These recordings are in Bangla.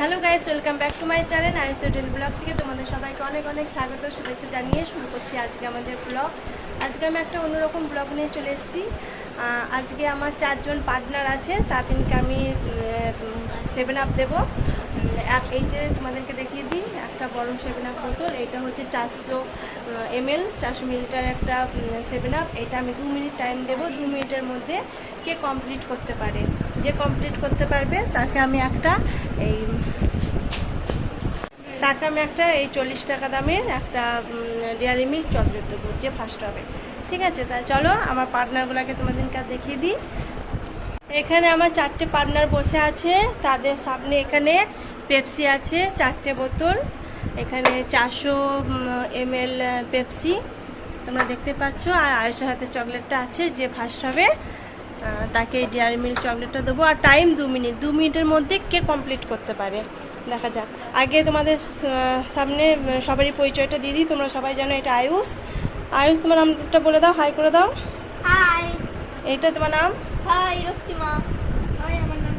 Hello guys welcome back to my channel ice hotel blog থেকে তোমাদের সবাইকে অনেক অনেক স্বাগত, শুভেচ্ছা জানিয়ে শুরু করছি আজকে আমাদের ব্লগ আজকে আমি একটা অন্যরকম ব্লগ নিয়ে চলে এসেছি। আজকে আমার চারজন পার্টনার আছে, তাদেরকে আমি সেভেন আপ দেবো। এই যে তোমাদেরকে দেখিয়ে দিই, একটা বড় সেভেন আপ বোতল, এটা হচ্ছে চারশো এমএল চারশো মিলিটার একটা সেভেন আপ এটা আমি দু মিনিট টাইম দেবো, দু মিনিটের মধ্যে কে কমপ্লিট করতে পারে? যে কমপ্লিট করতে পারবে, তাকে আমি একটা এই, তাকে আমি একটা এই চল্লিশ টাকা দামের একটা ডেয়ারি মিল্ক চকলেট দেবো, যে ফার্স্ট হবে। ঠিক আছে? তা চলো, আমার পার্টনারগুলোকে তোমাদেরকে দেখিয়ে দিই। এখানে আমার চারটে পার্টনার বসে আছে। তাদের সামনে এখানে পেপসি আছে, চারটে বোতল। এখানে চারশো এম এল পেপসি তোমরা দেখতে পাচ্ছ, আর আয়ুষের হাতে চকলেটটা আছে, যে ফার্স্ট হবে। তাকে ডেয়ারি মিল্ক চকলেটটা দেবো আর টাইম দু মিনিট দু মিনিটের মধ্যে কে কমপ্লিট করতে পারে? দেখা যাক। আগে তোমাদের সামনে সবারই পরিচয়টা দিয়ে দিই তোমরা সবাই জানো এটা আয়ুষ। আয়ুষ তোমার নামটা বলে দাও হাই করে দাও। হাই এইটা তোমার নাম? হাই রক্তিমা। হাই আমার নাম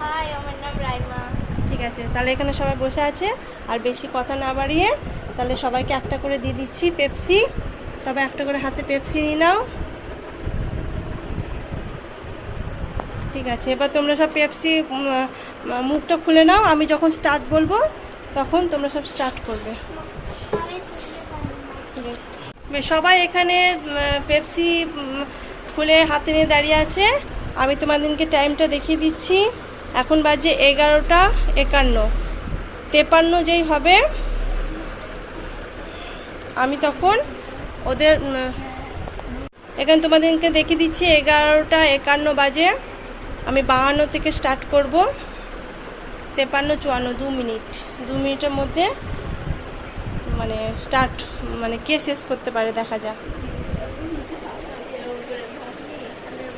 হাই আমার নাম রাইমা। ঠিক আছে তাহলে এখানে সবাই বসে আছে। আর বেশি কথা না বাড়িয়ে তাহলে সবাইকে একটা করে দিয়ে দিচ্ছি পেপসি সবাই একটা করে হাতে পেপসি নিয়ে নাও। ঠিক আছে। এবার তোমরা সব পেপসি মুখটা খুলে নাও। আমি যখন স্টার্ট বলব, তখন তোমরা সব স্টার্ট করবে। সবাই এখানে পেপসি খুলে হাতে নিয়ে দাঁড়িয়ে আছে। আমি তোমাদেরকে টাইমটা দেখিয়ে দিচ্ছি। এখন বাজে এগারোটা একান্ন। তেপান্ন যেই হবে, আমি তখন ওদের এখানে তোমাদেরকে দেখিয়ে দিচ্ছি। এগারোটা একান্ন বাজে। আমি বাহান্ন থেকে স্টার্ট করব। তেপান্ন চুয়ান্ন দু মিনিট। দু মিনিটের মধ্যে মানে স্টার্ট মানে কে শেষ করতে পারে দেখা যাক।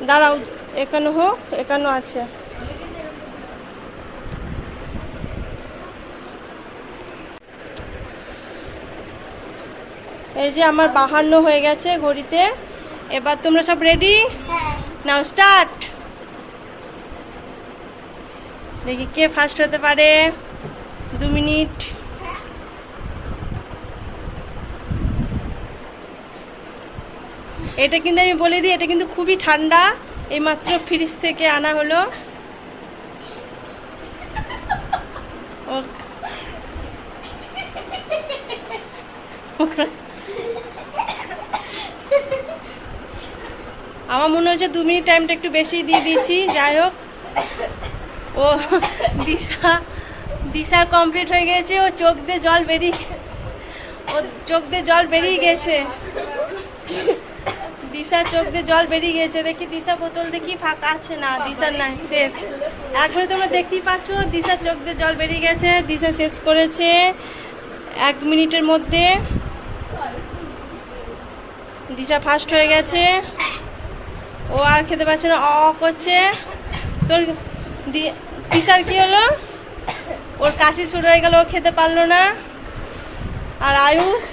দাঁড়াও একান্ন হোক একান্ন আছে। এই যে আমার বাহান্ন হয়ে গেছে ঘড়িতে। এবার তোমরা সব রেডি নাও স্টার্ট দেখি কে ফার্স্ট হতে পারে? দু মিনিট। এটা কিন্তু আমি বলে দিই, এটা কিন্তু খুবই ঠান্ডা। এইমাত্র ফ্রিজ থেকে আনা হলো। আমার মনে হচ্ছে দু মিনিট টাইমটা একটু বেশি দিয়ে দিয়েছি। যাই হোক। ও, দিশা দিশা কমপ্লিট হয়ে গেছে, ও চোখ দিয়ে জল বেরিয়ে ও চোখ দিয়ে জল বেরিয়ে গেছে। দিশা চোখ দিয়ে জল বেরিয়ে গেছে, দেখি দিশা বোতল দেখি ফাঁকা আছে? না দিশার নাই, শেষ। একবারে তোমরা দেখতেই পাচ্ছ, দিশা চোখ দিয়ে জল বেরিয়ে গেছে, দিশা শেষ করেছে এক মিনিটের মধ্যে। দিশা ফার্স্ট হয়ে গেছে। ও আর খেতে পারছে না অ করছে। তোর দি- দিশার কি হলো? ওর কাশি শুরু হয়ে গেল, ও খেতে পারল না। আর আয়ুষ,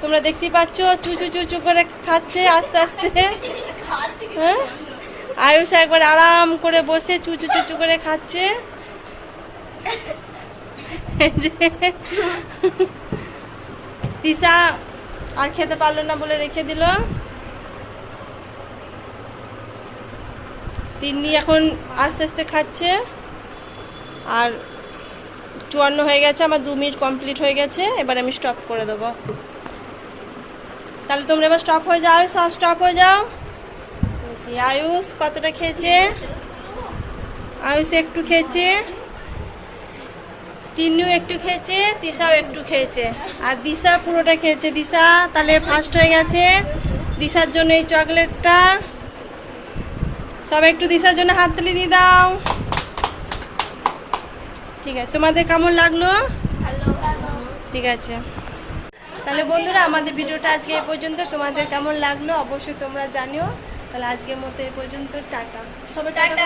তোমরা দেখতেই পাচ্ছ চুচু চুচু করে খাচ্ছে আস্তে আস্তে। হ্যাঁ? আয়ুষ একবার আরাম করে বসে চুচু চুচু করে খাচ্ছে। দিশা আর খেতে পারল না বলে রেখে দিল। তিন্নি এখন আস্তে আস্তে খাচ্ছে। আর চুয়ান্ন হয়ে গেছে, আমার দু মিনিট কমপ্লিট হয়ে গেছে, এবার আমি স্টপ করে দেবো। তাহলে তোমরা এবার স্টপ হয়ে যাও, সব স্টপ হয়ে যাও। আয়ুষ কতটা খেয়েছে? আয়ুষ একটু খেয়েছে, তিন্নিও একটু খেয়েছে দিশাও একটু খেয়েছে। আর দিশা পুরোটা খেয়েছে। দিশা, তাহলে ফার্স্ট হয়ে গেছে। দিশার জন্য এই চকলেটটা সবাই একটু দিশার জন্য হাততালি দিয়ে দাও। ঠিক আছে। তোমাদের কেমন লাগল? ঠিক আছে। তাহলে বন্ধুরা আমাদের ভিডিওটা আজকে এই পর্যন্ত। তোমাদের কেমন লাগল অবশ্যই তোমরা জানিও। তাহলে আজকের মতো এই পর্যন্ত টাকা সবাই। টাটা